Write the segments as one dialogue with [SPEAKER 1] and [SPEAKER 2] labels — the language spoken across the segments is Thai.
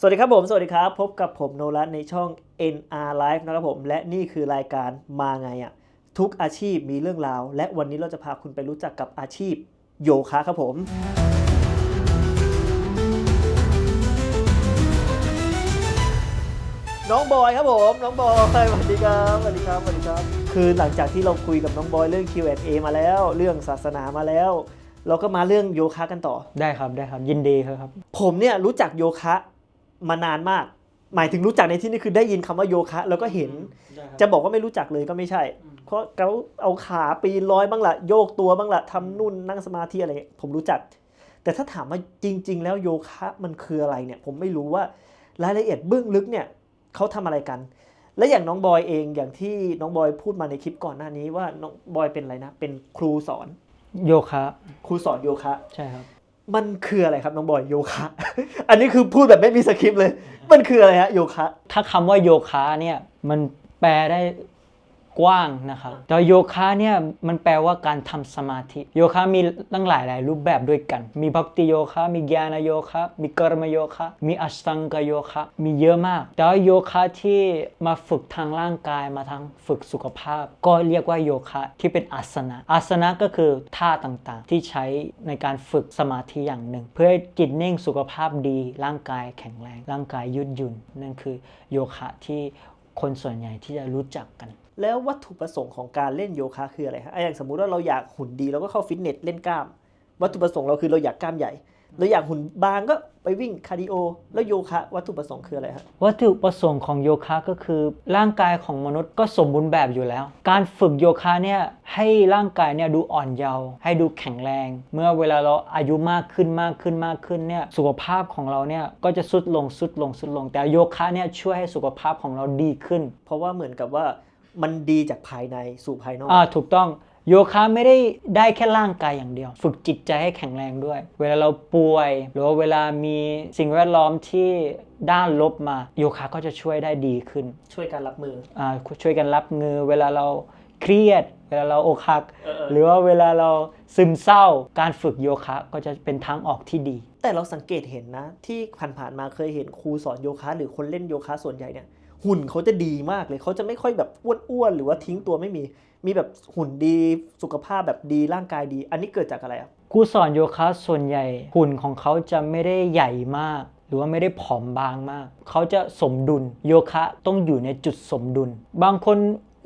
[SPEAKER 1] สวัสดีครับผม สวัสดีครับ พบกับผมโนรัตในช่อง NR Live นะครับผม และนี่คือรายการมาไงอะทุกอาชีพมีเรื่องราว และวันนี้เราจะพาคุณไปรู้จักกับอาชีพโยคะครับผม น้องบอยครับผม น้องบอยสวัสดีครับสวัสดีครับสวัสดีครับ คือหลังจากที่เราคุยกับน้องบอยเรื่อง Q&A มาแล้ว เรื่องศาสนามาแล้ว เราก็มาเรื่องโยคะกันต่อ
[SPEAKER 2] ได้ครับได้ครับยินดีครับ
[SPEAKER 1] ผมเนี่ยรู้จักโยคะ มานานมาก หมายถึงรู้จักในที่นี้คือได้ยินคำว่าโยคะ แล้วก็เห็น จะบอกว่าไม่รู้จักเลยก็ไม่ใช่ เพราะเขาเอาขาปีนร้อยบ้างละโยกตัวบ้างละทำนู่นนั่งสมาธิอะไรเงี้ยผมรู้จัก แต่ถ้าถามว่าจริง ๆ แล้วโยคะมันคืออะไรเนี่ย ผมไม่รู้ว่ารายละเอียดเบื้องลึกเนี่ยเขาทำอะไรกัน และอย่างน้องบอยเองอย่างที่น้องบอยพูดมาในคลิปก่อนหน้านี้ว่าน้องบอยเป็นอะไรนะ เป็นครูสอน
[SPEAKER 2] โยคะ
[SPEAKER 1] ครูสอนโยคะ
[SPEAKER 2] ใช่ครับ
[SPEAKER 1] มันคืออะไรครับน้องบอยโยคะ อันนี้คือพูดแบบไม่มีสคริปต์เลย มันคืออะไรฮะโยคะ
[SPEAKER 2] ถ้าคำว่าโยคะเนี่ยมันแปลได้ กว้างนะครับแต่โยคะเนี่ยมันแปลว่าการทำสมาธิ โยคะมีตั้งหลายหลายรูปแบบด้วยกัน มีบักติโยคะมีญาณโยคะมีกรมโยคะมีอัสังกโยคะมีเยอะมาก แต่โยคะที่มาฝึกทางร่างกายมาทางฝึกสุขภาพ ก็เรียกว่าโยคะที่เป็นอาสนะอาสนะก็คือท่าต่างๆ ที่ใช้ในการฝึกสมาธิอย่างหนึ่ง เพื่อให้จิตนิ่งสุขภาพดี ร่างกายแข็งแรง ร่างกายยืดหยุ่นนั่นคือโยคะที่คนส่วนใหญ่ที่จะรู้จักกัน
[SPEAKER 1] แล้ววัตถุประสงค์ของการเล่นโยคะคืออะไรฮะอะอย่างสมมุติว่าเราอยากหุ่นดีเราก็เข้าฟิตเนสเล่นกล้าม วัตถุประสงค์เราคือเราอยากกล้ามใหญ่ เราอยากหุ่นบางก็ไปวิ่งคาร์ดิโอ แล้วโยคะ วัตถุประสงค์คืออะไรฮะ
[SPEAKER 2] วัตถุประสงค์ของโยคะก็คือร่างกายของมนุษย์ก็สมบูรณ์แบบอยู่แล้ว การฝึกโยคะเนี่ยให้ร่างกายเนี่ยดูอ่อนเยาว์ให้ดูแข็งแรง เมื่อเวลาเราอายุมากขึ้นมากขึ้นมากขึ้นเนี่ยสุขภาพของเราเนี่ยก็จะสุดลงสุดลงสุดลง แต่โยคะเนี่ยช่วยให้สุขภาพของเราดีขึ้น
[SPEAKER 1] เพราะว่าเหมือนกับว่า มันดีจากภายในสู่ภายนอก
[SPEAKER 2] อ่าถูกต้องโยคะไม่ได้ได้แค่ร่างกายอย่างเดียว ฝึกจิตใจให้แข็งแรงด้วย เวลาเราป่วย หรือว่าเวลามีสิ่งแวดล้อมที่ด้านลบมาโยคะก็จะช่วยได้ดีขึ้น
[SPEAKER 1] ช่วยการรับมือ
[SPEAKER 2] อ่าช่วยกันรับมือเวลาเราเครียด เวลาเราอกหัก
[SPEAKER 1] เออเออ
[SPEAKER 2] หรือว่าเวลาเราซึมเศร้า การฝึกโยคะก็จะเป็นทางออกที่ดี
[SPEAKER 1] แต่เราสังเกตเห็นนะ ที่ผ่านๆมาเคยเห็นครูสอนโยคะ หรือคนเล่นโยคะส่วนใหญ่เนี่ย หุ่นเขาจะดีมากเลยเขาจะไม่ค่อยแบบอ้วนๆหรือว่าทิ้งตัวไม่มี มีแบบหุ่นดีสุขภาพแบบดีร่างกายดี อันนี้เกิดจากอะไรอะ
[SPEAKER 2] ครูสอนโยคะส่วนใหญ่ หุ่นของเขาจะไม่ได้ใหญ่มาก หรือว่าไม่ได้ผอมบางมาก เขาจะสมดุลโยคะต้องอยู่ในจุดสมดุล บางคน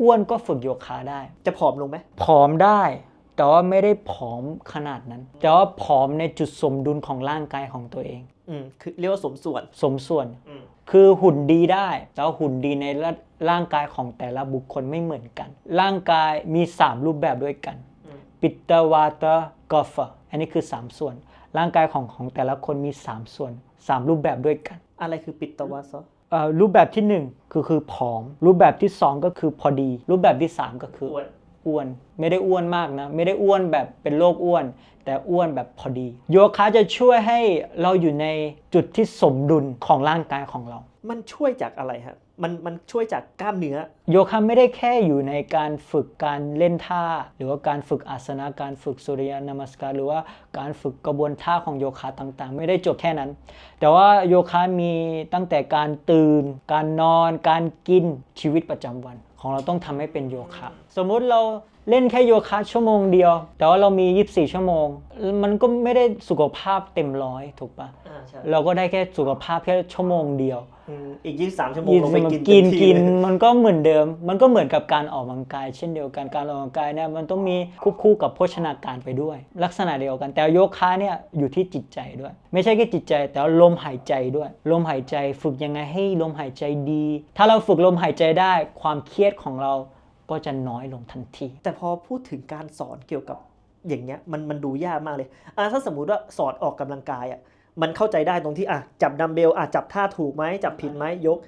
[SPEAKER 2] อ้วนก็ฝึกโยคะได้
[SPEAKER 1] จะผอมลงไหม
[SPEAKER 2] ผอมได้ แต่ว่าไม่ได้ผอมขนาดนั้น แต่ว่าผอมในจุดสมดุลของร่างกายของตัวเอง
[SPEAKER 1] อืมคือเรียกว่าสมส่วน
[SPEAKER 2] สมส่วน
[SPEAKER 1] อืม
[SPEAKER 2] คือหุ่นดีได้แต่ว่าหุ่นดีในร่าร่างกายของแต่ละบุคคลไม่เหมือนกัน ร่างกายมี 3 รูปแบบด้วยกันปิตตวาตกอฟอันนี้คือ 3 ส่วน ร่างกายของของแต่ละคนมี 3 ส่วน 3 รูปแบบด้วยกัน
[SPEAKER 1] อะไรคือปิดตวาซะ
[SPEAKER 2] เอ่อรูปแบบที่ 1 คือคือผอม รูปแบบที่ 2 ก็คือพอดี รูปแบบที่ 3 ก็คือ
[SPEAKER 1] อ้วน
[SPEAKER 2] อ้วน ไม่ได้อ้วนมากนะ ไม่ได้อ้วนแบบเป็นโรคอ้วน แต่อ้วนแบบพอดี โยคะจะช่วยให้เราอยู่ในจุดที่สมดุลของร่างกายของเรา
[SPEAKER 1] มันช่วยจากอะไรฮะมันมันช่วยจากกล้ามเนื้อ
[SPEAKER 2] โยคะไม่ได้แค่อยู่ในการฝึกการเล่นท่า หรือว่าการฝึกอาสนะการฝึกสุริยนามัสการ หรือว่าการฝึกกระบวนท่าของโยคะต่างๆ ไม่ได้จบแค่นั้น แต่ว่าโยคะมีตั้งแต่การตื่น การนอน การกินชีวิตประจำวัน ของเราต้องทำให้เป็นโยคะ สมมุติเราเล่นแค่โยคะชั่วโมงเดียว แต่ว่าเรามี 24 ชั่วโมง มันก็ไม่ได้สุขภาพเต็มร้อยถูกปะ
[SPEAKER 1] อ่าใช่
[SPEAKER 2] เราก็ได้แค่สุขภาพแค่ชั่วโมงเดียว
[SPEAKER 1] อืมอีก 23 ชั่วโมง
[SPEAKER 2] กิน
[SPEAKER 1] เราไปกิน
[SPEAKER 2] กิน
[SPEAKER 1] เต็มที่
[SPEAKER 2] กิน
[SPEAKER 1] เลย
[SPEAKER 2] มันก็เหมือนเดิม มันก็เหมือนกับการออกกำลังกาย เช่นเดียวกันการออกกำลังกายเนี่ยมันต้องมีควบคู่กับโภชนาการไปด้วย ลักษณะเดียวกัน แต่โยคะเนี่ยอยู่ที่จิตใจด้วย ไม่ใช่แค่จิตใจ แต่ว่าลมหายใจด้วย ลมหายใจฝึกยังไงให้ลมหายใจดี ถ้าเราฝึกลมหายใจได้ความเครียดของเราก็จะน้อยลงทันที
[SPEAKER 1] แต่พอพูดถึงการสอนเกี่ยวกับอย่างเงี้ยมันมันดูยากมากเลยอะถ้าสมมุติว่าสอนออกกำลังกายอะ มันเข้าใจได้ตรงที่อะจับดัมเบลอะจับท่าถูกไหมจับผิดไหมยก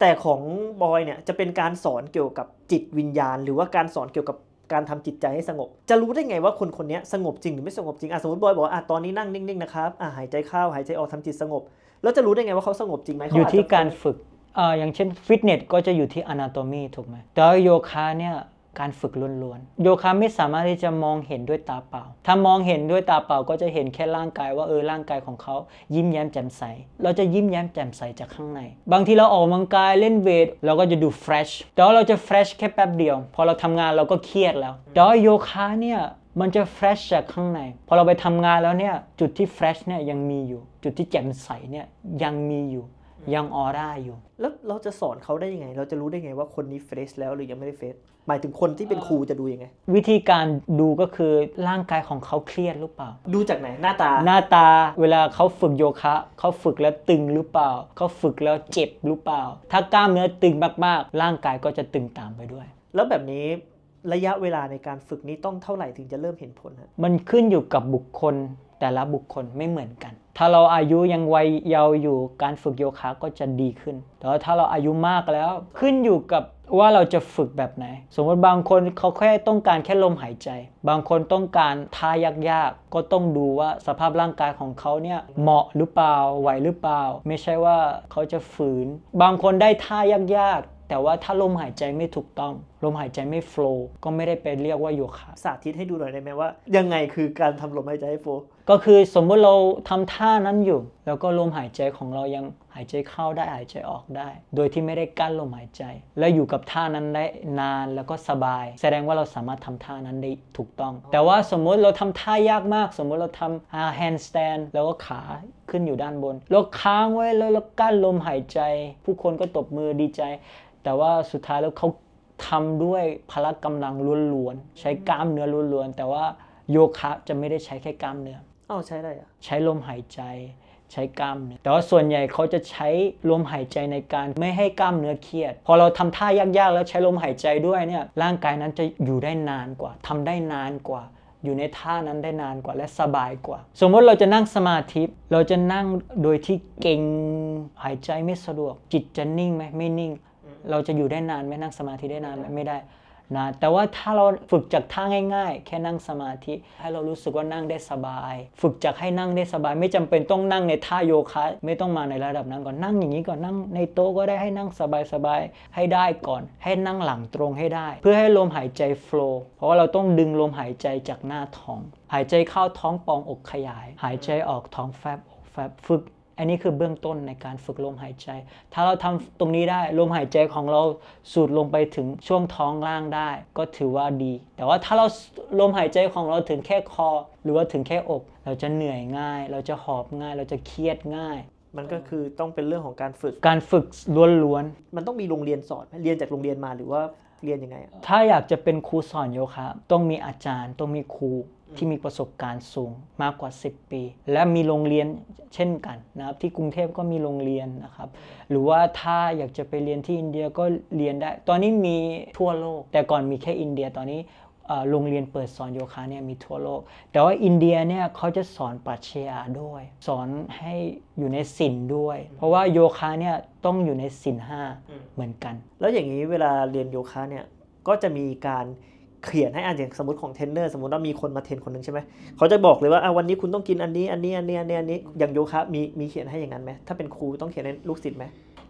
[SPEAKER 1] แต่ของบอยเนี่ยจะเป็นการสอนเกี่ยวกับจิตวิญญาณ หรือว่าการสอนเกี่ยวกับการทำจิตใจให้สงบ จะรู้ได้ไงว่าคนคนนี้สงบจริงหรือไม่สงบจริงอะสมมติบอยบอกว่าอะตอนนี้นั่งนิ่งๆนะครับอะหายใจเข้าหายใจออกทำจิตสงบ แล้วจะรู้ได้ไงว่าเขาสงบจริงไหม
[SPEAKER 2] อยู่ที่การฝึกอ่ออย่างเช่นฟิตเนสก็จะอยู่ที่ anatomy ถูกไหมแต่โยคะเนี่ย การฝึกล้วนๆ โยคะไม่สามารถที่จะมองเห็นด้วยตาเปล่า ถ้ามองเห็นด้วยตาเปล่าก็จะเห็นแค่ร่างกายว่าเออร่างกายของเขายิ้มแย้มแจ่มใส เราจะยิ้มแย้มแจ่มใสจากข้างใน บางทีเราออกกำลังกายเล่นเวทเราก็จะดู fresh แต่ว่าเราจะ fresh แค่แป๊บเดียว พอเราทำงานเราก็เครียดแล้ว แต่ว่าโยคะเนี่ยมันจะ fresh จากข้างใน พอเราไปทำงานแล้วเนี่ยจุดที่ fresh เนี่ยยังมีอยู่ จุดที่แจ่มใสเนี่ยยังมีอยู่ ยังออร่าอยู่
[SPEAKER 1] แล้วเราจะสอนเขาได้ยังไง เราจะรู้ได้ไงว่าคนนี้เฟรชแล้วหรือยังไม่ได้เฟรชหมายถึงคนที่เป็นครูจะดูยังไง
[SPEAKER 2] วิธีการดูก็คือร่างกายของเขาเครียดหรือเปล่า
[SPEAKER 1] ดูจากไหนหน้าตา
[SPEAKER 2] หน้าตาเวลาเขาฝึกโยคะเขาฝึกแล้วตึงหรือเปล่าเขาฝึกแล้วเจ็บหรือเปล่า ถ้ากล้ามเนื้อตึงมากๆ ร่างกายก็จะตึงตามไปด้วย
[SPEAKER 1] แล้วแบบนี้ ระยะเวลาในการฝึกนี้ต้องเท่าไหร่ถึงจะเริ่มเห็นผลฮะ
[SPEAKER 2] มันขึ้นอยู่กับบุคคลแต่ละบุคคลไม่เหมือนกัน ถ้าเราอายุยังวัยเยาว์อยู่การฝึกโยคะก็จะดีขึ้น แต่ว่าถ้าเราอายุมากแล้วขึ้นอยู่กับว่าเราจะฝึกแบบไหน สมมติบางคนเขาแค่ต้องการแค่ลมหายใจ บางคนต้องการท่ายากๆ ก็ต้องดูว่าสภาพร่างกายของเขาเนี่ยเหมาะหรือเปล่าไหวหรือเปล่า ไม่ใช่ว่าเขาจะฝืน บางคนได้ท่ายากๆ แต่ว่าถ้าลมหายใจไม่ถูกต้อง ลมหายใจไม่โฟล์ก็ไม่ได้ไปเรียกว่าโยคะ
[SPEAKER 1] สาธิตให้ดูหน่อยได้ไหมว่า ยังไงคือการทำลมหายใจให้โฟล์
[SPEAKER 2] ก็คือสมมติเราทำท่านั้นอยู่ แล้วก็ลมหายใจของเรายังหายใจเข้าได้หายใจออกได้ โดยที่ไม่ได้กั้นลมหายใจ และอยู่กับท่านั้นได้นานแล้วก็สบาย แสดงว่าเราสามารถทำท่านั้นได้ถูกต้อง แต่ว่าสมมุติเราทำท่ายากมาก สมมุติเราทำ ah, handstand แล้วก็ขาขึ้นอยู่ด้านบนแล้วค้างไว้แล้วเรากั้นลมหายใจ ผู้คนก็ตบมือดีใจ แต่ว่าสุดท้ายแล้วเขาทำด้วยพละกำลังล้วนๆ ใช้กล้ามเนื้อล้วนๆ แต่ว่าโยคะจะไม่ได้ใช้แค่กล้ามเนื้อ
[SPEAKER 1] อ้าวใช้ได้อะ
[SPEAKER 2] ใช้ลมหายใจใช้กล้ามเนื้อแต่ว่าส่วนใหญ่เขาจะใช้ลมหายใจในการไม่ให้กล้ามเนื้อเครียด พอเราทำท่ายากๆ แล้วใช้ลมหายใจด้วยเนี่ยร่างกายนั้นจะอยู่ได้นานกว่าทำได้นานกว่า อยู่ในท่านั้นได้นานกว่าและสบายกว่า สมมติเราจะนั่งสมาธิเราจะนั่งโดยที่เก่งหายใจไม่สะดวก จิตจะนิ่งไหมไม่นิ่ง เราจะอยู่ได้นานไหมนั่งสมาธิได้นานไหมไม่ได้นะแต่ว่าถ้าเราฝึกจากท่าง่าย ๆ แค่นั่งสมาธิ ให้เรารู้สึกว่านั่งได้สบาย ฝึกจากให้นั่งได้สบาย ไม่จำเป็นต้องนั่งในท่าโยคะไม่ต้องมาในระดับนั้นก่อนนั่งอย่างนี้ก่อนนั่งในโต๊ะก็ได้ให้นั่งสบายๆให้ได้ก่อน ให้นั่งหลังตรงให้ได้ เพื่อให้ลมหายใจโฟล์เพราะว่าเราต้องดึงลมหายใจจากหน้าท้อง หายใจเข้าท้องปองอกขยาย หายใจออกท้องแฟบอกแฟบฝึก อันนี้คือเบื้องต้นในการฝึกลมหายใจ ถ้าเราทำตรงนี้ได้ลมหายใจของเราสูดลงไปถึงช่วงท้องล่างได้ ก็ถือว่าดี แต่ว่าถ้าเราลมหายใจของเราถึงแค่คอ หรือว่าถึงแค่อก เราจะเหนื่อยง่าย เราจะหอบง่าย เราจะเครียดง่าย
[SPEAKER 1] มันก็คือต้องเป็นเรื่องของการฝึก
[SPEAKER 2] การฝึกล้วน
[SPEAKER 1] มันต้องมีโรงเรียนสอนไหมเรียนจากโรงเรียนมาหรือว่าเรียนยังไงอะ
[SPEAKER 2] ๆถ้าอยากจะเป็นครูสอนโยคะ ต้องมีอาจารย์ ต้องมีครู ที่มีประสบการณ์สูงมากกว่า 10 ปี และมีโรงเรียนเช่นกันนะครับที่กรุงเทพก็มีโรงเรียนนะครับหรือว่าถ้าอยากจะไปเรียนที่อินเดียก็เรียนได้ ตอนนี้มีทั่วโลก แต่ก่อนมีแค่อินเดียตอนนี้เอ่อโรงเรียนเปิดสอนโยคะเนี่ยมีทั่วโลก แต่ว่าอินเดียเนี่ยเขาจะสอนปรัชญาด้วย สอนให้อยู่ในศีลด้วย เพราะว่าโยคะเนี่ยต้องอยู่ในศีลห้าเหมือนกัน
[SPEAKER 1] แล้วอย่างนี้เวลาเรียนโยคะเนี่ยก็จะมีการ เขียนให้อ่านอย่างสมมติของเทรนเนอร์สมมติว่ามีคนมาเทรนคนหนึ่งใช่ไหมเขาจะบอกเลยว่าวันนี้คุณต้องกินอันนี้อันนี้อันนี้อันนี้อันนี้อย่างโยคะมีมีเขียนให้อย่างนั้นไหมถ้าเป็นครูต้องเขียนให้ลูกศิษย์ไหม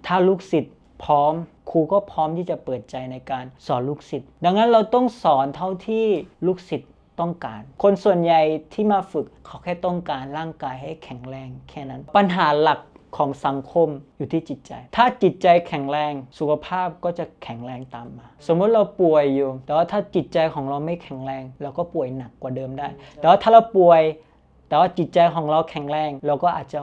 [SPEAKER 2] ถ้าลูกศิษย์พร้อมครูก็พร้อมที่จะเปิดใจในการสอนลูกศิษย์ดังนั้นเราต้องสอนเท่าที่ลูกศิษย์ต้องการ คนส่วนใหญ่ที่มาฝึกเขาแค่ต้องการร่างกายให้แข็งแรงแค่นั้น ปัญหาหลัก ของสังคมอยู่ที่จิตใจ ถ้าจิตใจแข็งแรงสุขภาพก็จะแข็งแรงตามมา สมมติเราป่วยอยู่ แต่ว่าถ้าจิตใจของเราไม่แข็งแรง เราก็ป่วยหนักกว่าเดิมได้ แต่ว่าถ้าเราป่วย แต่ว่าจิตใจของเราแข็งแรง เราก็อาจจะ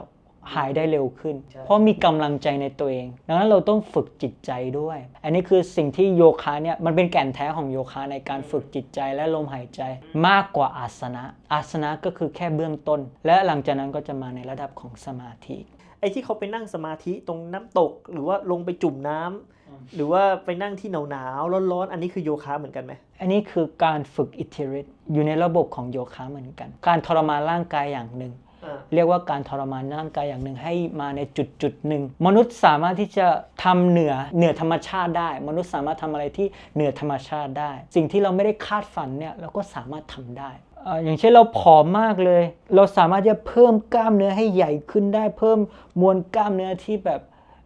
[SPEAKER 2] หายได้เร็วขึ้น เพราะมีกำลังใจในตัวเอง ดังนั้นเราต้องฝึกจิตใจด้วย อันนี้คือสิ่งที่โยคะเนี่ยมันเป็นแก่นแท้ของโยคะในการฝึกจิตใจและลมหายใจ มากกว่าอาสนะ อาสนะก็คือแค่เบื้องต้น และหลังจากนั้นก็จะมาในระดับของสมาธิ
[SPEAKER 1] ไอ้ ที่เขาไปนั่งสมาธิตรงน้ำตก หรือว่าลงไปจุ่มน้ำหรือว่าไปนั่งที่หนาวๆร้อนๆอันนี้คือโยคะเหมือนกันไหม
[SPEAKER 2] อันนี้คือการฝึกอิทธิฤทธิ์อยู่ในระบบของโยคะเหมือนกัน การทรมานร่างกายอย่างหนึ่ง
[SPEAKER 1] อ่า
[SPEAKER 2] เรียกว่าการทรมานร่างกายอย่างหนึ่งให้มาในจุดจุดหนึ่งมนุษย์สามารถที่จะทำเหนือเหนือธรรมชาติได้ มนุษย์สามารถทำอะไรที่เหนือธรรมชาติได้ สิ่งที่เราไม่ได้คาดฝันเนี่ยเราก็สามารถทำได้เอ่ออย่างเช่นเราผอมมากเลย เราสามารถที่จะเพิ่มกล้ามเนื้อให้ใหญ่ขึ้นได้ เพิ่มมวลกล้ามเนื้อที่แบบ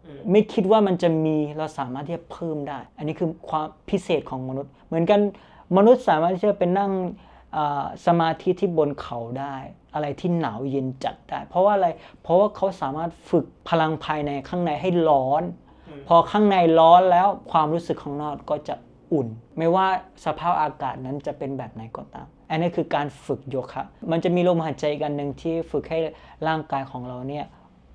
[SPEAKER 1] อืม
[SPEAKER 2] ไม่คิดว่ามันจะมีเราสามารถที่จะเพิ่มได้ อันนี้คือความพิเศษของมนุษย์ เหมือนกันมนุษย์สามารถที่จะเป็นนั่งอ่าสมาธิที่บนเขาได้ อะไรที่หนาวเย็นจัดได้ เพราะว่าอะไร เพราะว่าเขาสามารถฝึกพลังภายในข้างในให้ร้อน พอข้างในร้อนแล้วความรู้สึกข้างนอกก็จะอุ่น ไม่ว่าสภาพอากาศนั้นจะเป็นแบบไหนก็ตาม อันนี้คือการฝึกโยคะ มันจะมีลมหายใจกันหนึ่งที่ฝึกให้ร่างกายของเราเนี่ย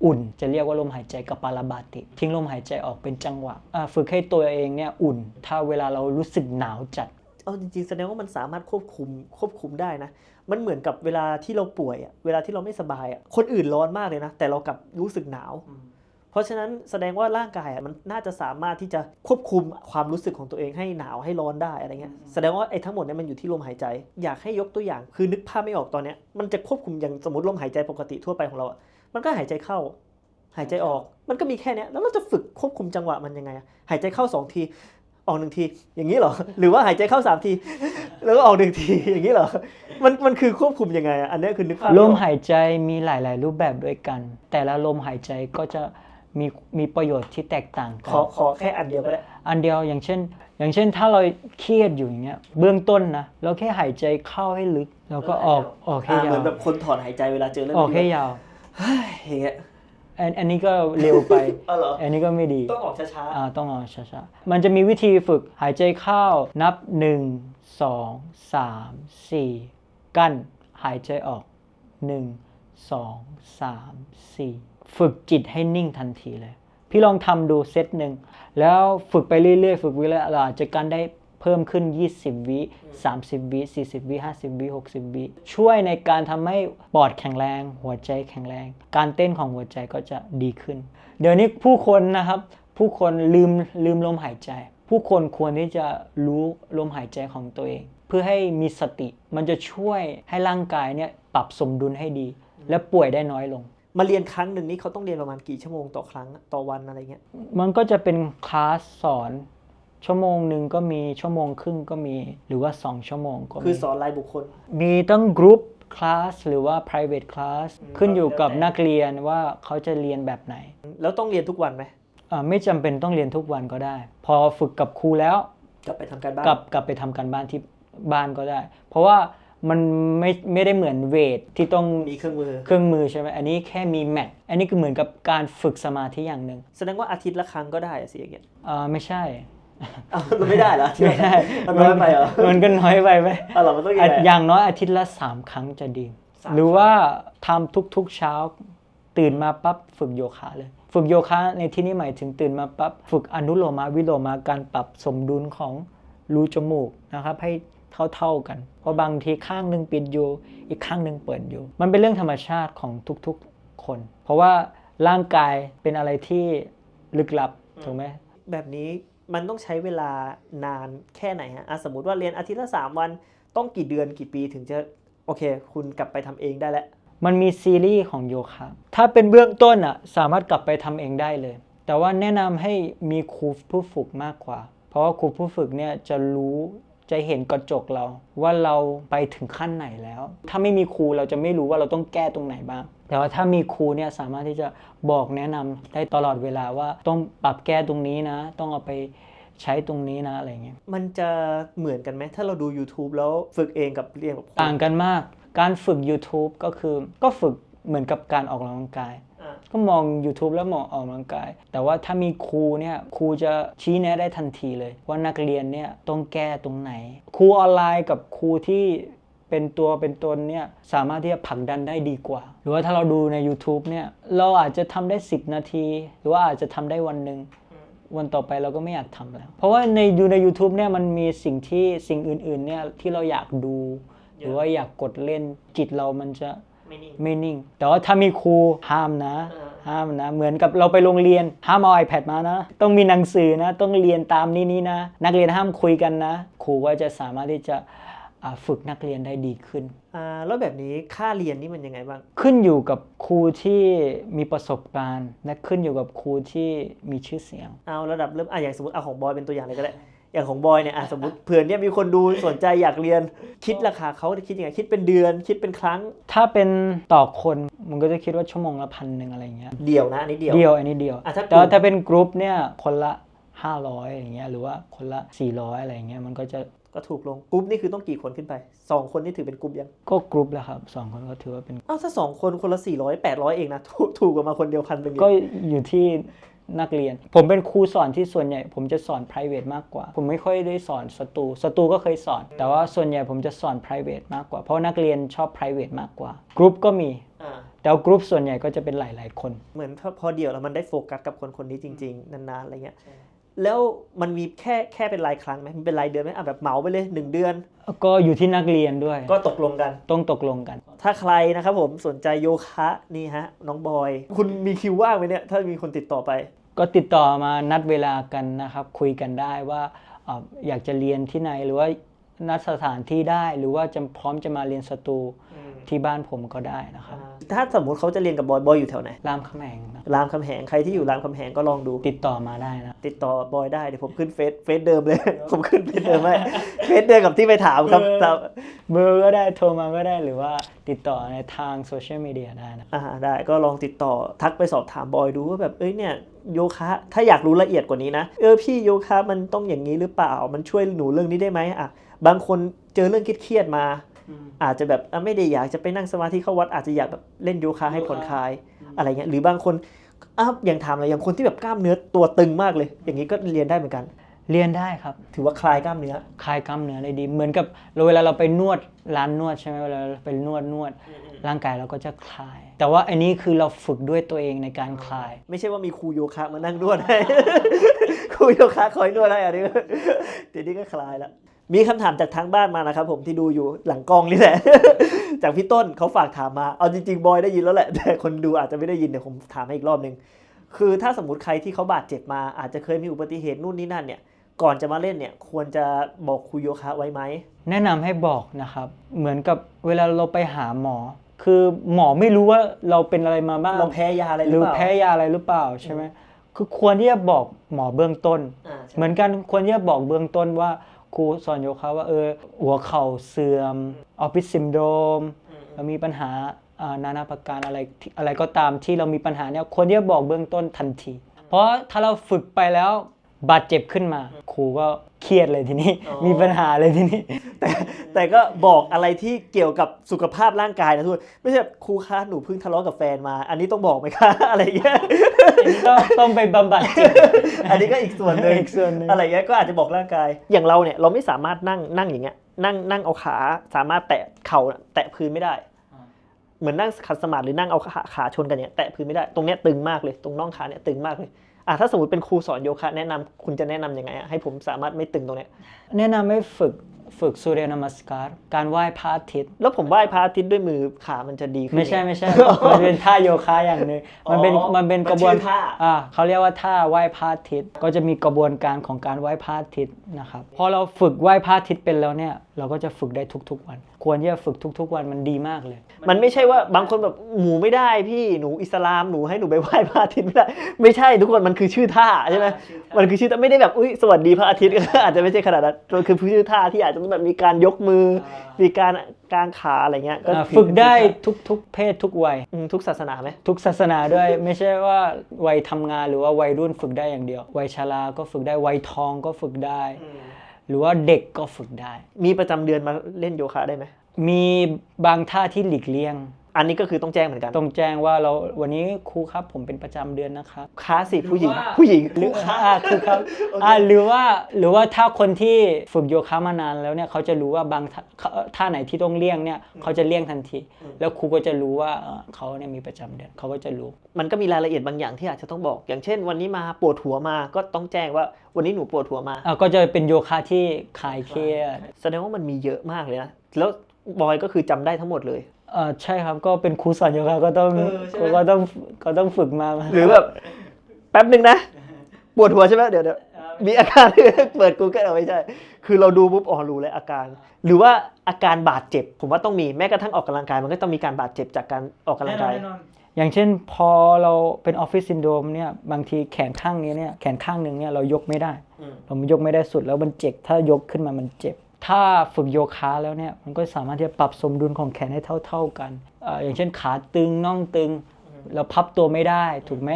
[SPEAKER 2] อุ่น จะเรียกว่าลมหายใจกับปาราบาติ ทิ้งลมหายใจออกเป็นจังหวะอ่าฝึกให้ตัวเองเนี่ยอุ่น ถ้าเวลาเรารู้สึกหนาวจัด
[SPEAKER 1] เอาจริงๆแสดงว่ามันสามารถควบคุมควบคุมได้นะ มันเหมือนกับเวลาที่เราป่วยอะเวลาที่เราไม่สบายอะคนอื่นร้อนมากเลยนะ แต่เรากลับรู้สึกหนาวเพ ราะฉะนั้นแสดงว่าร่างกายอะมันน่าจะสามารถที่จะควบคุมความรู้สึกของตัวเองให้หนาวให้ร้อนได้อะไรเงี้ยแสดงว่าไอ้ทั้งหมดเนี่ยมันอยู่ที่ลมหายใจ อยากให้ยกตัวอย่างคือนึกภาพไม่ออกตอนเนี้ยมันจะควบคุมอย่างสมมติลมหายใจปกติทั่วไปของเราอะมันก็หายใจเข้า หายใจออก มันก็มีแค่เนี้ยแล้วเราจะฝึกควบคุมจังหวะมันยังไงอะหายใจเข้าสองทีออกหนึ่งที อย่างนี้เหรอ หรือว่าหายใจเข้าสามที แล้วก็ออกหนึ่งทีอย่างนี้เหรอ มันมันคือควบคุมยังไงอะอันเนี้ยคือนึกภาพ
[SPEAKER 2] ล
[SPEAKER 1] ไออก
[SPEAKER 2] มหายใจมีหลาย ๆ รูปแบบด้วยกัน แต่ละลมหายใจก็จะ มีมีประโยชน์ที่แตกต่างกั
[SPEAKER 1] ขอขอแค่อันเดียวก็ได้
[SPEAKER 2] อันเดียวอย่างเช่น อย่างเช่นถ้าเราเครียดอยู่อย่างเงี้ยเบื้องต้นนะเราแค่หายใจเข้าให้ลึก แล้วก็ออกออกให้
[SPEAKER 1] อ่าเห
[SPEAKER 2] ยา
[SPEAKER 1] มือ
[SPEAKER 2] วน
[SPEAKER 1] แบบคนถอนหายใจเวลาเจอเรื่อง
[SPEAKER 2] ออกให้
[SPEAKER 1] นี้
[SPEAKER 2] ยาว
[SPEAKER 1] เฮ้ยอย่างเงี้ย
[SPEAKER 2] อันอันนี้ก็เร็วไป
[SPEAKER 1] อ๋อเหรอ
[SPEAKER 2] อันนี้ก็ไม่ดี
[SPEAKER 1] ต้องออกช้า
[SPEAKER 2] อ่าต้องเอาช้าๆมันจะมีวิธีฝึกหายใจเข้านับ 1 2 3 4 กั้นหายใจออก 1 2 3 4 ฝึกจิตให้นิ่งทันทีเลย พี่ลองทำดูเซตหนึ่ง แล้วฝึกไปเรื่อยๆ ฝึกไปเรื่อยๆเราอาจจะกันได้เพิ่มขึ้น 20 วิ 30 วิ 40 วิ 50 วิ 60 วิ ช่วยในการทำให้ปอดแข็งแรง หัวใจแข็งแรง การเต้นของหัวใจก็จะดีขึ้น เดี๋ยวนี้ผู้คนนะครับ ผู้คนลืมลืมลมหายใจ ผู้คนควรที่จะรู้ลมหายใจของตัวเอง เพื่อให้มีสติ มันจะช่วยให้ร่างกายเนี่ยปรับสมดุลให้ดี และป่วยได้น้อยลง
[SPEAKER 1] มาเรียนครั้งหนึ่งนี่เขาต้องเรียนประมาณกี่ชั่วโมงต่อครั้งอะต่อวันอะไรเงี้ย
[SPEAKER 2] มันก็จะเป็นคลาสสอน ชั่วโมงหนึ่งก็มีชั่วโมงครึ่งก็มีหรือว่า 2 ชั่วโมงก็มี
[SPEAKER 1] คือสอนรายบุคคล
[SPEAKER 2] มีตั้งกรุ๊ปคลาสหรือว่า private class
[SPEAKER 1] อืม
[SPEAKER 2] ขึ้นอยู่กับ
[SPEAKER 1] แล้วแต่
[SPEAKER 2] นักเรียนว่าเขาจะเรียนแบบไหน
[SPEAKER 1] แล้วต้องเรียนทุกวันไหม
[SPEAKER 2] อ่าไม่จำเป็นต้องเรียนทุกวันก็ได้ พอฝึกกับครูแล้ว
[SPEAKER 1] กลับไปทำการบ้าน
[SPEAKER 2] กลับกลับไปทำการบ้านที่บ้านก็ได้ เพราะว่า มันไม่ไม่ได้เหมือนเวทที่ต้อง
[SPEAKER 1] มีเครื่องมือ
[SPEAKER 2] เครื่องมือใช่ไหมอันนี้แค่มีแมทอันนี้ก็เหมือนกับการฝึกสมาธิอย่างหนึ่ง
[SPEAKER 1] แสดงว่าอาทิตย์ละครั้งก็ได้อะสิอย่างเงี้ย
[SPEAKER 2] อ่าไม่ใช่
[SPEAKER 1] อ้าวมันไม่ได้เหรอ
[SPEAKER 2] ไม่ได้
[SPEAKER 1] มันน้อยไปเหรอ
[SPEAKER 2] มันก็น้อยไปไหม
[SPEAKER 1] อ้าวเหรอมันต้องยัง
[SPEAKER 2] อะ
[SPEAKER 1] ไง
[SPEAKER 2] อย่างน้อยอาทิตย์ละสามครั้งจะดี
[SPEAKER 1] สาม
[SPEAKER 2] หรือว่าทำทุกๆเช้า ตื่นมาปั๊บฝึกโยคะเลย ฝึกโยคะในที่นี้หมายถึงตื่นมาปั๊บฝึกอนุโลมาวิโลมาการปรับสมดุลของรูจมูกนะครับให้ เท่า ๆกัน เพราะบางทีข้างหนึ่งปิดอยู่ อีกข้างหนึ่งเปิดอยู่ มันเป็นเรื่องธรรมชาติของทุกๆคน เพราะว่าร่างกายเป็นอะไรที่ลึกลับถูกไหม
[SPEAKER 1] แบบนี้มันต้องใช้เวลานานแค่ไหนฮะอะสมมติว่าเรียนอาทิตย์ละสามวันต้องกี่เดือนกี่ปีถึงจะโอเค คุณกลับไปทำเองได้แล้ว
[SPEAKER 2] มันมีซีรีส์ของโยคะถ้าเป็นเบื้องต้นอะสามารถกลับไปทำเองได้เลย แต่ว่าแนะนำให้มีครูผู้ฝึกมากกว่า เพราะว่าครูผู้ฝึกเนี่ยจะรู้ จะเห็นกระจกเราว่าเราไปถึงขั้นไหนแล้ว ถ้าไม่มีครูเราจะไม่รู้ว่าเราต้องแก้ตรงไหนบ้าง แต่ว่าถ้ามีครูเนี่ยสามารถที่จะบอกแนะนำได้ตลอดเวลาว่าต้องปรับแก้ตรงนี้นะ ต้องเอาไปใช้ตรงนี้นะอะไรเงี้ย
[SPEAKER 1] มันจะเหมือนกันไหมถ้าเราดู YouTube แล้วฝึกเองกับเรียนกับครู
[SPEAKER 2] ต่างกันมาก การฝึก YouTube ก็คือก็ฝึกเหมือนกับการออกกำลังกาย
[SPEAKER 1] อะ
[SPEAKER 2] ก็มอง YouTube แล้วมองออกกำลังกาย แต่ว่าถ้ามีครูเนี่ยครูจะชี้แนะได้ทันทีเลย ว่านักเรียนเนี่ยต้องแก้ตรงไหน ครูออนไลน์กับครูที่เป็นตัวเป็นตนเนี่ยสามารถที่จะผลักดันได้ดีกว่า หรือว่าถ้าเราดูใน YouTube เนี่ยเราอาจจะทำได้ 10 นาที หรือว่าอาจจะทำได้วันหนึ่งวันต่อไปเราก็ไม่อยากทำแล้ว เพราะว่าในดูใน YouTube เนี่ยมันมีสิ่งที่สิ่งอื่นๆเนี่ยที่เราอยากดู หรือว่าอยากกดเล่นจิตเรามันจะ
[SPEAKER 1] ไม่นิ่ง
[SPEAKER 2] ไม่นิ่ง แต่ว่าถ้ามีครูห้ามนะ
[SPEAKER 1] เออ
[SPEAKER 2] ห้ามนะ เหมือนกับเราไปโรงเรียนห้ามเอา iPad มานะ ต้องมีหนังสือนะ ต้องเรียนตามนี้นี้นะ นักเรียนห้ามคุยกันนะ ครูก็จะสามารถที่จะอ่าฝึกนักเรียนได้ดีขึ้น
[SPEAKER 1] อ่าแล้วแบบนี้ค่าเรียนนี่มันยังไงบ้าง
[SPEAKER 2] ขึ้นอยู่กับครูที่มีประสบการณ์ และขึ้นอยู่กับครูที่มีชื่อเสียง
[SPEAKER 1] เอาระดับเริ่มอะอย่างสมมติเอาของบอยเป็นตัวอย่างเลยก็ได้ อย่างของบอยเนี่ยอะสมมติเผื่อเนี่ยมีคนดูสนใจอยากเรียนคิดราคาเขาคิดยังไงคิดเป็นเดือน คิดเป็นครั้ง
[SPEAKER 2] ถ้าเป็นต่อคนมันก็จะคิดว่าชั่วโมงละพันหนึ่งอะไรเงี้ย
[SPEAKER 1] เดียวนะอันนี้เดียว
[SPEAKER 2] เดียวอันนี้เดียว
[SPEAKER 1] อะถ้ากลุ่ม
[SPEAKER 2] แต่ว่าถ้าเป็นกรุ๊ปเนี่ยคนละ 500อย่างเงี้ยหรือว่าคนละ 400 อะไรเงี้ยมันก็จะ
[SPEAKER 1] ก็ถูกลงกรุ๊ปนี่คือต้องกี่คนขึ้นไปสองคนนี่ถือเป็นกรุ๊ปยัง
[SPEAKER 2] ก็กรุ๊ปแล้วครับสองคนก็ถือว่าเป็น
[SPEAKER 1] อ้าวถ้าสองคนคนละสี่ร้อยแปดร้อยเองนะ ถูกถูกกว่ามาคนเดียวพันหนึ่ง
[SPEAKER 2] ก็อยู่ที่ นักเรียน ผมเป็นครูสอนที่ส่วนใหญ่ ผมจะสอน private มากกว่า ผมไม่ค่อยได้สอนสตูสตูก็เคยสอน แต่ว่าส่วนใหญ่ผมจะสอน private มากกว่า เพราะนักเรียนชอบ private มากกว่ากรุ๊ปก็มี
[SPEAKER 1] อ่า
[SPEAKER 2] แต่ว่ากรุ๊ปส่วนใหญ่ก็จะเป็นหลาย ๆ คน
[SPEAKER 1] เหมือนพอพอเดียวแล้วมันได้โฟกัสกับคนคนนี้จริง ๆ นาน ๆ อะไรเงี้ย แล้วมันมีแค่แค่เป็นรายครั้งไหมมันเป็นรายเดือนไหมอะแบบเหมาไปเลยหนึ่งเดือน
[SPEAKER 2] ก็อยู่ที่นักเรียนด้วย
[SPEAKER 1] ก็ตกลงกัน
[SPEAKER 2] ต้องตกลงกัน
[SPEAKER 1] ถ้าใครนะครับผมสนใจโยคะนี่ฮะน้องบอย คุณมีคิวว่างไหมเนี่ย ถ้ามีคนติดต่อไป
[SPEAKER 2] ก็ติดต่อมานัดเวลากันนะครับ คุยกันได้ว่าเอ่ออยากจะเรียนที่ไหนหรือว่านัดสถานที่ได้หรือว่าจะพร้อมจะมาเรียนสตูที่บ้านผมก็ได้นะครับ
[SPEAKER 1] ถ้าสมมติเขาจะเรียนกับบอยบอยอยู่แถวไหน
[SPEAKER 2] รามคำแหงนะ
[SPEAKER 1] รามคำแหงใครที่อยู่รามคำแหงก็ลองดู
[SPEAKER 2] ติดต่อมาได้นะ
[SPEAKER 1] ติดต่อบอยได้เดี๋ยวผมขึ้นเฟซเฟซเดิมเลย ผมขึ้นเฟซเดิมไว้เฟซเดิมกับที่ไปถามครับ
[SPEAKER 2] เออ
[SPEAKER 1] ครับ
[SPEAKER 2] เบอร์ก็ได้โทรมาก็ได้หรือว่าติดต่อในทางโซเชียลมีเดียได้นะ
[SPEAKER 1] อ่าได้ก็ลองติดต่อทักไปสอบถามบอยดูว่าแบบเอ้ยเนี่ย โยคะถ้าอยากรู้ละเอียดกว่านี้นะ เออพี่โยคะมันต้องอย่างนี้หรือเปล่า มันช่วยหนูเรื่องนี้ได้ไหมอะบางคนเจอเรื่องเครียดๆมา อาจจะแบบอะไม่ได้อยากจะไปนั่งสมาธิเข้าวัด อาจจะอยากแบบเล่นโยคะให้ผ่อนคลายอะไรเงี้ยหรือบางคนอ้าวอย่างถามเลยอย่างคนที่แบบกล้ามเนื้อตัวตึงมากเลย อย่างนี้ก็เรียนได้เหมือนกัน
[SPEAKER 2] เรียนได้ครับ
[SPEAKER 1] ถือว่าคลายกล้ามเนื้อ
[SPEAKER 2] คลายกล้ามเนื้อได้ดี เหมือนกับเราเวลาเราไปนวดร้านนวดใช่ไหมเวลาเราไปนวดนวด ร่างกายเราก็จะคลาย แต่ว่าอันนี้คือเราฝึกด้วยตัวเองในการคลาย
[SPEAKER 1] ไม่ใช่ว่ามีครูโยคะมานั่งนวดให้ ครูโยคะคอยนวดให้อันนี้เดี๋ยวนี้ก็คลายแล้ว มีคำถามจากทางบ้านมานะครับผมที่ดูอยู่หลังกล้องนี่แหละ จากพี่ต้นเขาฝากถามมา เอาจริงๆบอยได้ยินแล้วแหละ แต่คนดูอาจจะไม่ได้ยินเดี๋ยวผมถามให้อีกรอบหนึ่งคือถ้าสมมติใครที่เขาบาดเจ็บมาอาจจะเคยมีอุบัติเหตุนู่นนี่นั่นเนี่ย ก่อนจะมาเล่นเนี่ยควรจะบอกครูโยคะไว้ไหม
[SPEAKER 2] แนะนำให้บอกนะครับ เหมือนกับเวลาเราไปหาหมอ คือหมอไม่รู้ว่าเราเป็นอะไรมาบ้าง
[SPEAKER 1] เราแพ้ยาอะไรห
[SPEAKER 2] ห
[SPEAKER 1] รื
[SPEAKER 2] รืออ
[SPEAKER 1] เปล่า
[SPEAKER 2] แพ้ยาอะไรหรือเปล่าใช่ไหมคือควรที่จะบอกหมอเบื้องต้น
[SPEAKER 1] อ่าใช่
[SPEAKER 2] เหมือนกันควรที่จะบอกเบื้องต้นว่าครูสอนโยคะว่าเออหัวเข่าเสื่อมออฟฟิศซิมโดรมเรามีปัญหาอ่านานาประการอะไรที่อะไรก็ตามที่เรามีปัญหาเนี่ยควรที่จะบอกเบื้องต้นทันที เพราะถ้าเราฝึกไปแล้ว บาดเจ็บขึ้นมา ครูก็เครียดเลยทีนี้ มีปัญหาเลยทีนี้
[SPEAKER 1] แต่แต่ก็บอกอะไรที่เกี่ยวกับสุขภาพร่างกายนะทุกคนไม่ใช่แบบครูคะหนูเพิ่งทะเลาะกับแฟนมา อันนี้ต้องบอกไหมคะอะไรอย่างเงี้ย
[SPEAKER 2] อันนี้ก็ต้องไปบำบัดจิต
[SPEAKER 1] อันนี้ก็อีกส่วนหนึ่ง
[SPEAKER 2] อีกส่วนหนึ่ง
[SPEAKER 1] อะไรเงี้ยก็อาจจะบอกร่างกาย อย่างเราเนี่ยเราไม่สามารถนั่งนั่งอย่างเงี้ยนั่งนั่งเอาขาสามารถแตะเข่าแตะพื้นไม่ได้ เหมือนนั่งขัดสมาธิหรือนั่งเอาขาขาชนกันเนี่ยแตะพื้นไม่ได้ตรงเนี้ยตึงมากเลยตรงน่องขาเนี่ยตึงมากเลย อะถ้าสมมติเป็นครูสอนโยคะ แนะนำคุณจะแนะนำยังไงอะให้ผมสามารถไม่ตึงตรงเนี้ย
[SPEAKER 2] แนะนำให้ฝึกฝึกสุเรยนามัสการ การไหว้พระอาทิตย์
[SPEAKER 1] แล้วผมไหว้พระอาทิตย์ด้วยมือขามันจะดีขึ้น
[SPEAKER 2] ไม่ใช่
[SPEAKER 1] ห
[SPEAKER 2] ไม่ใช่ มันเป็นท่าโยคะอย่างหนึ่งมันเป็น
[SPEAKER 1] อ๋อ
[SPEAKER 2] มันเป็น
[SPEAKER 1] มัน
[SPEAKER 2] กระบวน
[SPEAKER 1] ชื่อท่า
[SPEAKER 2] อ่าเขาเรียกว่าท่าไหว้พระอาทิตย์ ก็จะมีกระบวนการของการไหว้พระอาทิตย์นะครับ พอเราฝึกไหว้พระอาทิตย์เป็นแล้วเนี่ย เราก็จะฝึกได้ทุก ๆ วัน ควรที่จะฝึกทุก ๆ วันมันดีมากเลย
[SPEAKER 1] มันไม่ใช่ว่าบางคนแบบหนูไม่ได้พี่หนูอิสลามหนูให้หนูไปไหว้พระอาทิตย์ไม่ได้ไม่ใช่ทุกคนมันคือชื่อท่าใช่ไหมมันคือชื่อท่าไม่ได้แบบอุ้ยสวัสดีพระอาทิตย์ อาจจะไม่ใช่ขนาดนั้นมันคือชื่อท่าที่อาจจะต้องแบบมีการยกมือ มีการกางขาอะไรเงี้ยก็
[SPEAKER 2] อ่า
[SPEAKER 1] ถือ
[SPEAKER 2] ฝึกได้
[SPEAKER 1] เป็นชื่อ
[SPEAKER 2] ทุก ๆ เพศทุกวัย
[SPEAKER 1] ท่าอืมทุกศาสนาไหม
[SPEAKER 2] ทุกศาสนาด้วยไม่ใช่ว่าวัยทำงานหรือว่าวัยรุ่นฝึกได้อย่างเดียว วัยชราก็ฝึกได้วัยทองก็ฝึกได้ หรือว่าเด็กก็ฝึกได้
[SPEAKER 1] มีประจำเดือนมาเล่นโยคะได้ไหม
[SPEAKER 2] มีบางท่าที่หลีกเลี่ยง
[SPEAKER 1] อันนี้ก็คือต้องแจ้งเหมือนกัน
[SPEAKER 2] ต้องแจ้งว่าเราวันนี้ครูครับผมเป็นประจำเดือนนะครับ
[SPEAKER 1] ค้าสิผู้หญิง
[SPEAKER 2] หรือว่า
[SPEAKER 1] ผู้หญิง
[SPEAKER 2] หรือ
[SPEAKER 1] ผู้ค้า
[SPEAKER 2] อ่าครูครับ
[SPEAKER 1] โอเค
[SPEAKER 2] อ่าหรือว่าหรือว่าถ้าคนที่ฝึกโยคะมานานแล้วเนี่ยเขาจะรู้ว่าบางท่าเขาท่าไหนที่ต้องเลี่ยงเนี่ยเขาจะเลี่ยงทันที แล้วครูก็จะรู้ว่าเอ่อเขาเนี่ยมีประจำเดือนเขาก็จะรู้
[SPEAKER 1] มันก็มีรายละเอียดบางอย่างที่อาจจะต้องบอก อย่างเช่น วันนี้มาปวดหัวมาก็ต้องแจ้งว่าวันนี้หนูปวดหัวมา
[SPEAKER 2] อ่าก็จะเป็นโยคะที่คลายเครียด
[SPEAKER 1] แสดงว่ามันมีเยอะมากเลยนะ แล้วบอยก็คือจำได้ทั้งหมดเลย
[SPEAKER 2] เออใช่ครับก็เป็นครูสอนโยคะก็ต้อง
[SPEAKER 1] เออใช่ไหม
[SPEAKER 2] ก็ต้องก็ต้องฝึกมา
[SPEAKER 1] หรือแบบ แป๊บหนึ่งนะ ปวดหัวใช่ไหมเดี๋ยวเดี๋ยวมีอาการ เปิด Google เอาไม่ใช่ คือเราดูปุ๊บอ๋อรู้เลยอาการ หรือว่าอาการบาดเจ็บ ผมว่าต้องมีแม้กระทั่งออกกำลังกายมันก็ต้องมีการบาดเจ็บจากการออกกำลังกาย
[SPEAKER 2] อย่างเช่นพอเราเป็นออฟฟิศซินโดรมเนี่ยบางทีแขนข้างนี้เนี่ยแขนข้างหนึ่งเนี่ยเรายกไม่ได้
[SPEAKER 1] อืม
[SPEAKER 2] เรามันยกไม่ได้สุดแล้วมันเจ็บถ้ายกขึ้นมามันเจ็บ ถ้าฝึกโยคะแล้วเนี่ยมันก็สามารถที่จะปรับสมดุลของแขนให้เท่า ๆกันเอ่ออย่างเช่นขาตึงน่องตึง เราพับตัวไม่ได้ถูกไหม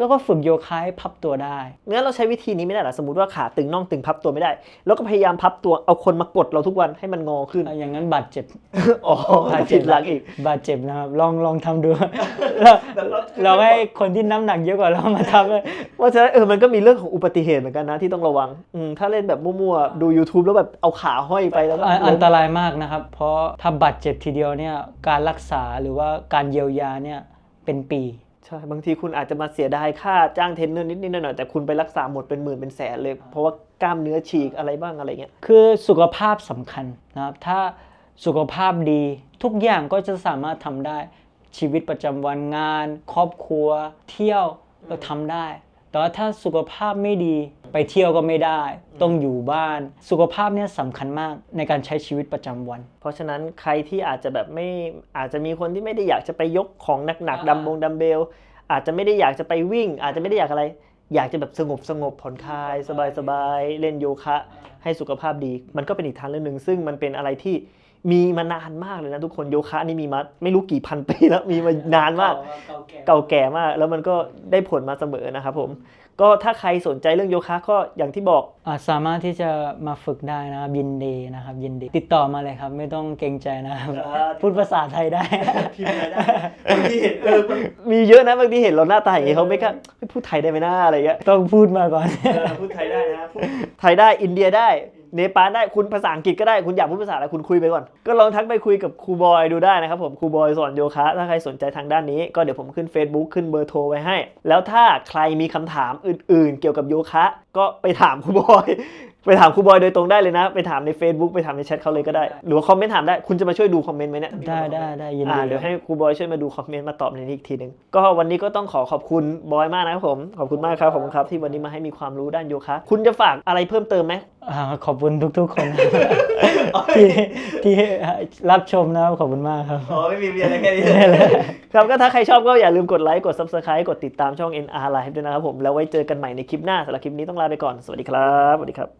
[SPEAKER 2] แล้วก็ฝึกโยคะให้พับตัวได้
[SPEAKER 1] งั้นเราใช้วิธีนี้ไม่ได้เหรอสมมติว่าขาตึงน่องตึงพับตัวไม่ได้ แล้วก็พยายามพับตัวเอาคนมากดเราทุกวันให้มันงอขึ้น
[SPEAKER 2] อะอย่างนั้นบาดเจ็บ
[SPEAKER 1] อ๋อบา
[SPEAKER 2] ดเจ็
[SPEAKER 1] ผิ
[SPEAKER 2] บ
[SPEAKER 1] ดหลังอีก
[SPEAKER 2] บาดเจ็บนะครับลองลองทำดูเราเราให้คนที่น้ำหนักเยอะกว่าเรามาทำเลย
[SPEAKER 1] เพราะฉะนั้นเออมันก็มีเรื่องของอุบัติเหตุเหมือนกันนะที่ต้องระวังอืมถ้าเล่นแบบมั่วๆดู YouTube แล้วแบบเอาขาห้อยไปแล้วก็
[SPEAKER 2] อัน
[SPEAKER 1] ล้ม
[SPEAKER 2] อันตรายมากนะครับ เพราะถ้าบาดเจ็บทีเดียวเนี่ยการรักษาหรือว่าการเยียวยาเนี่ยเป็นปี
[SPEAKER 1] ใช่บางทีคุณอาจจะมาเสียดายค่าจ้างเทรนเนอร์นิดๆหน่อยๆแต่คุณไปรักษาหมดเป็นหมื่นเป็นแสนเลย เพราะว่ากล้ามเนื้อฉีกอะไรบ้างอะไรเงี้ย
[SPEAKER 2] คือสุขภาพสำคัญนะครับ ถ้าสุขภาพดีทุกอย่างก็จะสามารถทำได้ชีวิตประจำวันงาน ครอบครัว เที่ยวเราทำได้ แต่ว่าถ้าสุขภาพไม่ดีไปเที่ยวก็ไม่ได้ ต้องอยู่บ้าน สุขภาพเนี่ยสำคัญมากในการใช้ชีวิตประจำวัน
[SPEAKER 1] เพราะฉะนั้นใครที่อาจจะแบบไม่อาจจะมีคนที่ไม่ได้อยากจะไปยกของหนักๆ
[SPEAKER 2] อ่า
[SPEAKER 1] ดัมบงดัมเบล อาจจะไม่ได้อยากจะไปวิ่ง อาจจะไม่ได้อยากอะไร อยากจะแบบสงบสงบผ่อนคลาย สบายๆเล่นโยคะ ให้สุขภาพดี มันก็เป็นอีกทางเรื่องหนึ่งซึ่งมันเป็นอะไรที่ มีมานานมากเลยนะทุกคนโยคะนี่มีมาไม่รู้กี่พันปีแล้วมีมานานมากเก่าแก่มาก แล้วมันก็ได้ผลมาเสมอนะครับผมก็ถ้าใครสนใจเรื่องโยคะก็อย่างที่บอก
[SPEAKER 2] อ่าสามารถที่จะมาฝึกได้นะครับยินดีนะครับยินดี ติดต่อมาเลยครับ ไม่ต้องเกรงใจนะครับ
[SPEAKER 1] อ่า
[SPEAKER 2] พูดภาษาไทยได้
[SPEAKER 1] พิมพ์อะไรได้บางทีเห็นเออมันมีเยอะนะบางทีเห็นเราหน้าตาอย่างนี้เขาไม่กล้าเฮ้ยพูดไทยได้ไหมหน้าอะไรเงี้ย
[SPEAKER 2] ต้องพูดมาก่อน
[SPEAKER 1] เออพูดไทยได้นะพูดไทยได้อินเดียได้ เนปาลได้คุณภาษาอังกฤษก็ได้คุณอยากพูดภาษาอะไรคุณคุยไปก่อน ก็ลองทักไปคุยกับครูบอยดูได้นะครับผมครูบอยสอนโยคะถ้าใครสนใจทางด้านนี้ก็เดี๋ยวผมขึ้น Facebook ขึ้นเบอร์โทรไว้ให้ แล้วถ้าใครมีคำถามอื่น ๆ เกี่ยวกับโยคะก็ไปถามครูบอย ไปถามครูบอยโดยตรงได้เลยนะ ไปถามใน Facebook ไปถามในแชทเขาเลยก็ได้ หรือว่าคอมเมนต์ถามได้ คุณจะมาช่วยดูคอมเมนต์ไหมเนี่ย
[SPEAKER 2] ได้ได้ได้ยิน
[SPEAKER 1] อ่า
[SPEAKER 2] ดี
[SPEAKER 1] เดี๋ยวให้ครูบอยช่วยมาดูคอมเมนต์มาตอบในนี้อีกทีหนึ่งก็วันนี้ก็ต้องขอขอบคุณบอยมากนะครับผม ขอบคุณมากครับขอบคุณครับ ที่วันนี้มาให้มีความรู้ด้านโยคะ คุณจะฝากอะไรเพิ่มเติมไหม
[SPEAKER 2] อ่าขอบคุณทุกๆคน ที่ที่รับชมนะครับขอบคุณมากครับ
[SPEAKER 1] อ๋อไม่มีเรียนอะไรแค่นี้ครับก็ถ้าใครชอบก็อย่าลืมกดไลค์กด subscribe กดติดตามช่อง NR Live ด้วยนะครับผมแล้วไว้เจอกันใหม่ในคลิปหน้าสำหรับคลิปนี้ต้องลาไปก่อน สวัสดีครับ สวัสดีครับ